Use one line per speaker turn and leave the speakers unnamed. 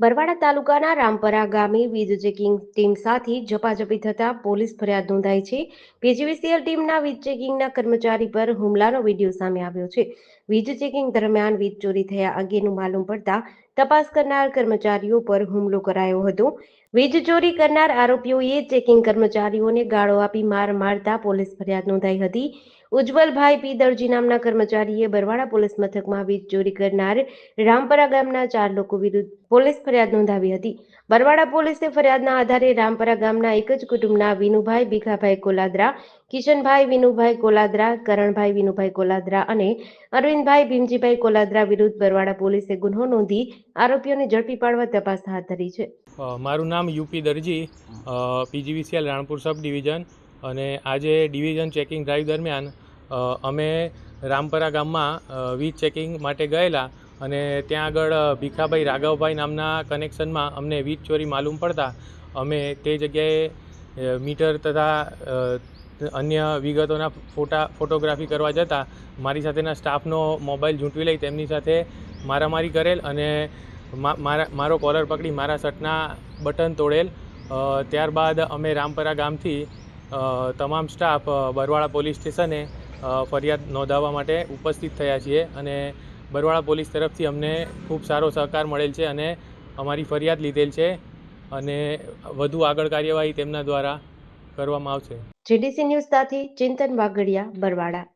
બરવાડા તાલુકાના રામપરા ગામે વીજ ચેકિંગ ટીમ સાથે ઝપાઝપી થતા પોલીસ ફરિયાદ નોંધાઈ છે. પીજીવીસીએલ ટીમના વીજ ચેકિંગના કર્મચારી પર હુમલાનો વીડિયો સામે આવ્યો છે. વીજ ચેકિંગ દરમિયાન વીજ ચોરી થયા અંગેનું માલુમ પડતા તપાસ કરનાર કર્મચારીઓ પર હુમલો કરાયો હતો. વીજ ચોરી કરનાર આરોપીઓએ ચેકિંગ કર્મચારીઓને ગાળો આપી માર મારતા પોલીસ ફરિયાદ નોંધાઈ હતી. ઉજ્જવલભાઈ પી. દરજી નામના કર્મચારીએ બરવાડા પોલીસ મથકમાં વીજ ચોરી કરનાર રામપરા ગામના ચાર લોકો વિરુદ્ધ પોલીસ ફરિયાદ નોંધાવી હતી. બરવાડા પોલીસે ફરિયાદના આધારે રામપરા ગામના એક જ કુટુંબના વિનુભાઈ ભીખાભાઈ કોલાદરા કિશનભાઈ, વિનુભાઈ કોલાદરા, કરણભાઈ, વિનુભાઈ કોલાદરા અને અરવિંદભાઈ, ભીમજીભાઈ કોલાદરા વિરુદ્ધ બરવાડા પોલીસે ગુનો નોંધી આરોપીઓને ઝડપી પાડવા તપાસ હાથ ધરી છે.
મારું નામ U P Darji PGVCL Ranpur sub division અને આજે ડિવિઝન ચેકિંગ ડ્રાઈવ દરમિયાન અમે રામપરા ગામમાં વીજ ચેકિંગ માટે ગયેલા અને ત્યાં આગળ ભીખાભાઈ રાઘવભાઈ નામના કનેક્શનમાં અમને વીજ ચોરી માલુમ પડતા અમે તે જગ્યાએ મીટર તથા અન્ય વિગતોના ફોટા, ફોટોગ્રાફી કરવા જતાં મારી સાથેના સ્ટાફનો મોબાઈલ ઝૂંટવી લઈ તેમની સાથે મારામારી કરેલ અને મારા, મારો કોલર પકડી મારા શર્ટના બટન તોડેલ. ત્યારબાદ અમે રામપરા ગામથી તમામ સ્ટાફ બરવાળા પોલીસ સ્ટેશને ફરિયાદ નોંધાવવા માટે ઉપસ્થિત થયા છીએ અને બરવાળા પોલીસ તરફથી અમને ખૂબ સારો સહકાર મળેલ છે અને અમારી ફરિયાદ લીધેલ છે અને વધુ આગળ કાર્યવાહી તેમના દ્વારા કરવામાં આવશે.
જેડીસી ન્યૂઝ સાથે ચિંતન વાગડિયા બરવાડા.